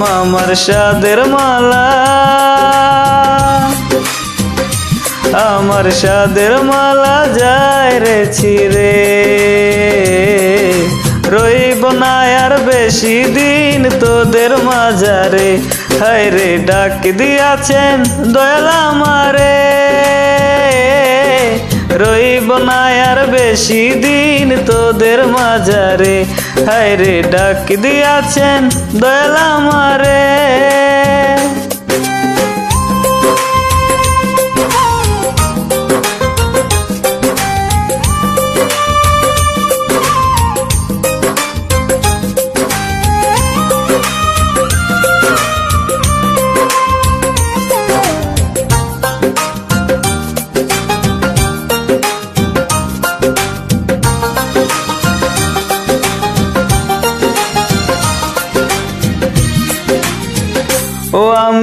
আমার সাদের মালা। আমার সাদের মালা যায় রে ছিরে রইব না আর বেশি দিন তোদের মাজারে। হায় রে, ডাক দিয়াছেন দয়াল আমারে। রইব না আর বেশি দিন তোদের মাঝারে হায় রে ডাক দিয়াছেন দয়াল আমারে?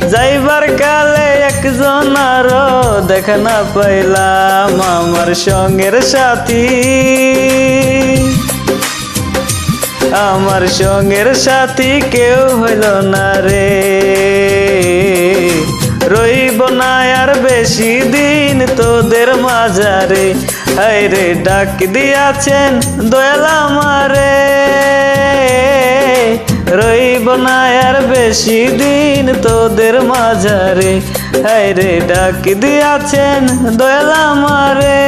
যাইবার কালে একজন আরও দেখা না পাইলাম আমার সঙ্গের সাথী। আমার সঙ্গের সাথী কেউ হইল না রে। রইব না আর বেশি দিন তোদের মাঝারে। হায় রে, ডাক দিয়াছেন দয়াল আমারে। না আর বেশি দিন তোদের মাঝারে। হায় রে, ডাক দিয়াছেন দয়াল আমারে।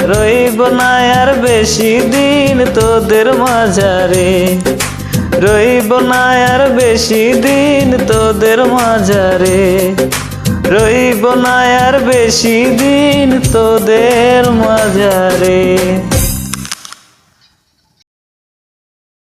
রইব না আর বেশি দিন তোদের মাঝারে। রইব না আর বেশি দিন তোদের মাঝারে। রইব না আর বেশি দিন তোদের মাঝারে।